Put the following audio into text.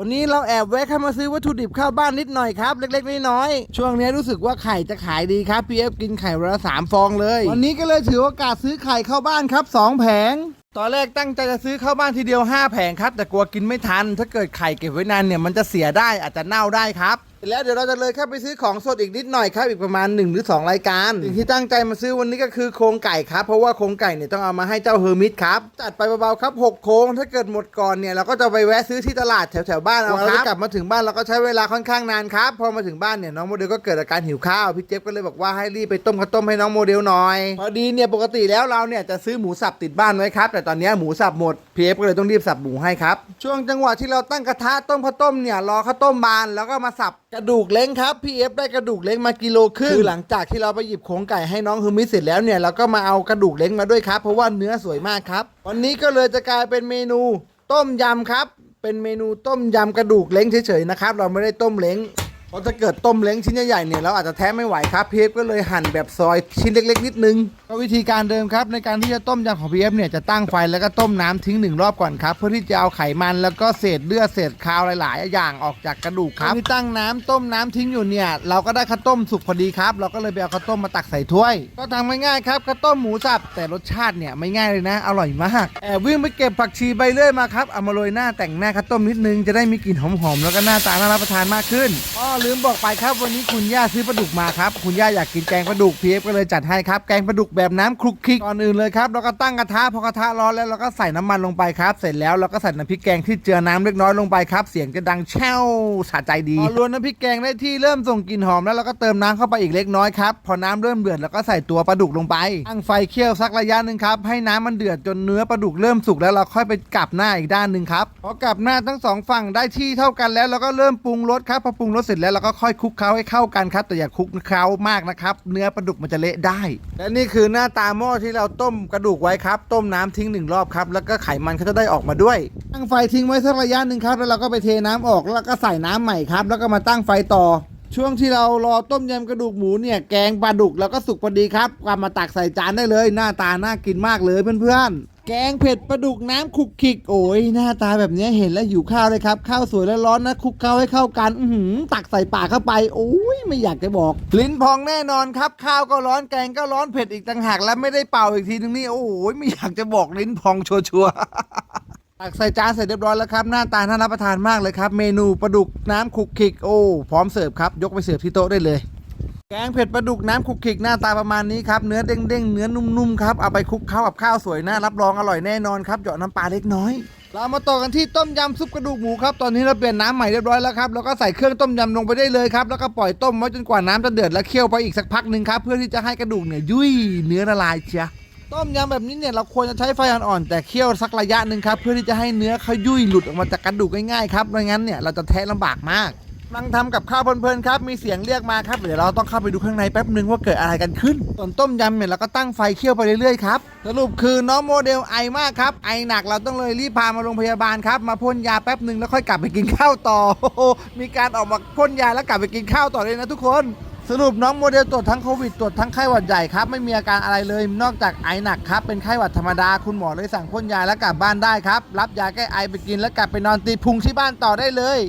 วันนี้เราแอบแวะเข้ามาซื้อวัตถุดิบข้าวบ้านนิดหน่อยครับ เล็กๆน้อยๆช่วงนี้รู้สึกว่าไข่จะขายดีครับพีเอฟกินไข่วันละสามฟองเลย วันนี้ก็เลยถือโอกาสซื้อไข่เข้าบ้านครับสองแผงตอนแรกตั้งใจจะซื้อเข้าบ้านทีเดียว 5 แผงครับ แต่กลัวกินไม่ทัน ถ้าเกิดไข่เก็บไว้นานเนี่ยมันจะเสียได้อาจจะเน่าได้ครับเสร็จแล้วเดี๋ยวเราจะเลยเข้าไปซื้อของสดอีกนิดหน่อยครับอีกประมาณ 1 หรือ 2 รายการสิ่งที่ตั้งใจมาซื้อวันนี้ก็คือโครงไก่ครับ เพราะว่าโครงไก่เนี่ยต้องเอามาให้เจ้าเฮอร์มิตครับจัดไปเบาๆครับหกโครงถ้าเกิดหมดก่อนเนี่ยเราก็จะไปแวะซื้อที่ตลาดแถวๆบ้านเอาครับเราจะกลับมาถึงบ้านเราก็ใช้เวลาค่อนข้างนานครับพอมาถึงบ้านเนี่ยน้องโมเดลก็เกิดอาการหิวข้าวพี่เจฟก็เลยบอกว่าให้รีบไปต้มข้าวต้มให้น้องโมเดลหน่อยพอดีเนี่ยปกติแล้วเราเนี่ยจะซื้อหมูสับติดบ้านไว้ครับแต่ตอนนี้หมูสับหมดพี่เอฟก็เลยต้องรีบสับหมูให้ครับช่วงจังหวะที่เราตั้งกระทะต้มข้าวต้มเนี่ยรอข้าวต้มบานแล้วก็มาสับกระดูกเล้งครับพี่เอฟได้กระดูกเล้งมากิโลครึ่งคือหลังจากที่เราไปหยิบโครงไก่ให้น้องฮือมิเสร็จแล้วเนี่ยเราก็มาเอากระดูกเล้งมาด้วยครับเพราะว่าเนื้อสวยมากครับ วันนี้ก็เลยจะกลายเป็นเมนูต้มยำครับ เป็นเมนูต้มยำกระดูกเล้งเฉยๆนะครับ เราไม่ได้ต้มเล้ง เพราะถ้าเกิดต้มเล้งชิ้นใหญ่ๆเนี่ยเราอาจจะแท้ไม่ไหวครับพีเอฟก็เลยหั่นแบบซอยชิ้นเล็ก ๆ นิดนึงก็วิธีการเดิมครับในการที่จะต้มยำของพีเอฟเนี่ยจะตั้งไฟแล้วก็ต้มน้ำทิ้งหนึ่งรอบก่อนครับเพื่อที่จะเอาไขมันแล้วก็เศษเลือดเศษคาวหลาย ๆ อย่างออกจากกระดูกครับที่ตั้งน้ำต้มน้ำทิ้งอยู่เนี่ยเราก็ได้ข้าวต้มสุกพอดีครับ เราก็เลยไปเอาข้าวต้มมาตักใส่ถ้วย ก็ทำง่ายๆครับข้าวต้มหมูสับแต่รสชาติเนี่ยไม่ง่ายเลยนะ อร่อยมากแอบวิ่งไปเก็บผักชีใบเลื่อยมาครับเอามาโรยหน้าแต่งหน้าข้าวต้มนิดนึงจะได้มีกลิ่นหอมๆแล้วก็หน้าตาน่ารับประทานมากขึ้นอ้อลืมบอกไปครับวันนี้คุณย่าซื้อปลาดุกมาครับ คุณย่าอยากกินแกงปลาดุกพีเอฟก็เลยจัดให้ครับแกงปลาดุกแบบน้ำคลุกคลิกก่อนอื่นเลยครับเราก็ตั้งกระทะพอกระทะร้อนแล้วเราก็ใส่น้ำมันลงไปครับ เสร็จแล้วเราก็ใส่น้ำพริกแกงที่เจือน้ำเล็กน้อยลงไปครับ เสียงจะดังแช่วสะใจดีพอรวนน้ำพริกแกงได้ที่เริ่มส่งกลิ่นหอมแล้วเราก็เติมน้ำเข้าไปอีกเล็กน้อยครับพอน้ำเริ่มเดือดเราก็ใส่ตัวปลาดุกลงไปตั้งไฟเคี่ยวสักระยะหนึ่งครับให้น้ำมันเดือดจนเนื้อปลาดุกเริ่มสุกแล้วเราค่อยไปกลับหน้าอีกด้านหนึ่งครับพอกลับหน้าทั้งสองฝั่งได้ที่เท่ากันแล้วเราก็เริ่มปรุงรสครับพอปรุงรสเสร็จแล้วเราก็ค่อยคลุกเคล้าให้เข้ากันครับ แต่อย่าคลุกเคล้ามากนะครับ เนื้อปลาดุกมันจะเละได้ และนี่คือหน้าตาหม้อที่เราต้มกระดูกไว้ครับ ต้มน้ำทิ้งหนึ่งรอบครับ แล้วก็ไขมันเขาจะได้ออกมาด้วยตั้งไฟทิ้งไว้สักระยะหนึ่งครับ แล้วเราก็ไปเทน้ำออกแล้วก็ใส่น้ำใหม่ครับ แล้วก็มาตั้งไฟต่อ ช่วงที่เรารอต้มยำกระดูกหมูเนี่ยแกงปลาดุกแล้วก็สุกพอดีครับกลับมาตักใส่จานได้เลย หน้าตาน่ากินมากเลยเพื่อนๆ แกงเผ็ดปลาดุกน้ำคลุกคลิกโอ้ยหน้าตาแบบนี้เห็นแล้วหิวข้าวเลยครับข้าวสวยแล้วร้อนนะคลุกเคล้าให้เข้ากันอือหือตักใส่ปากเข้าไป โอ้ยไม่อยากจะบอก ลิ้นพองแน่นอนครับ ข้าวก็ร้อนแกงก็ร้อนเผ็ดอีกต่างหากแล้วไม่ได้เป่าอีกทีนึงนี่โอ้ยไม่อยากจะบอกลิ้นพองชัวร์ๆตักใส่จานเสร็จเรียบร้อยแล้วครับ หน้าตาน่ารับประทานมากเลยครับ เมนูปลาดุกน้ำคลุกคลิกโอ้พร้อมเสิร์ฟครับ ยกไปเสิร์ฟที่โต๊ะได้เลย แกงเผ็ดปลาดุกน้ำคุกคิกหน้าตาประมาณนี้ครับเนื้อเด้งๆเนื้อนุ่มๆครับเอาไปคลุกข้าวกับข้าวสวยน่ารับรองอร่อยแน่นอนครับเหยาะน้ำปลาเล็กน้อย เรามาต่อกันที่ต้มยำซุปกระดูกหมูครับตอนนี้เราเปลี่ยนน้ำใหม่เรียบร้อยแล้วครับแล้วก็ใส่เครื่องต้มยำลงไปได้เลยครับแล้วก็ปล่อยต้มไว้จนกว่าน้ำจะเดือดแล้วเคี่ยวไปอีกสักพักหนึ่งครับเพื่อที่จะให้กระดูกเนี่ยยุ่ยเนื้อละลายเชียต้มยำแบบนี้เนี่ยเราควรจะใช้ไฟอ่อนๆแต่เคี่ยวสักระยะหนึ่งครับเพื่อที่จะให้เนื้อเขายุ่ยหลุดออกมาจากกระดูกง่ายๆครับไม่งั้นเนี่ยเราจะแทะลำบากมาก กำลังทำกับข้าวเพลินๆครับ มีเสียงเรียกมาครับเดี๋ยวเราต้องเข้าไปดูข้างในแป๊บหนึ่งว่าเกิดอะไรกันขึ้นส่วนต้มยำเนี่ยเราก็ตั้งไฟเคี่ยวไปเรื่อยๆครับสรุปคือน้องโมเดลไอมากครับ ไอหนักเราต้องเลยรีบพามาโรงพยาบาลครับ มาพ่นยาแป๊บหนึ่งแล้วค่อยกลับไปกินข้าวต่อโอ้โหมีการออกมาพ่นยาแล้วกลับไปกินข้าวต่อเลยนะทุกคน สรุปน้องโมเดลตรวจทั้งโควิดตรวจทั้งไข้หวัดใหญ่ครับไม่มีอาการอะไรเลย นอกจากไอหนักครับเป็นไข้หวัดธรรมดาคุณหมอเลยสั่งพ่นยาแล้วกลับบ้านได้ครับรับยาแก้ไอไปกินแล้วกลับไปนอนตีพุงที่บ้านต่อได้เลย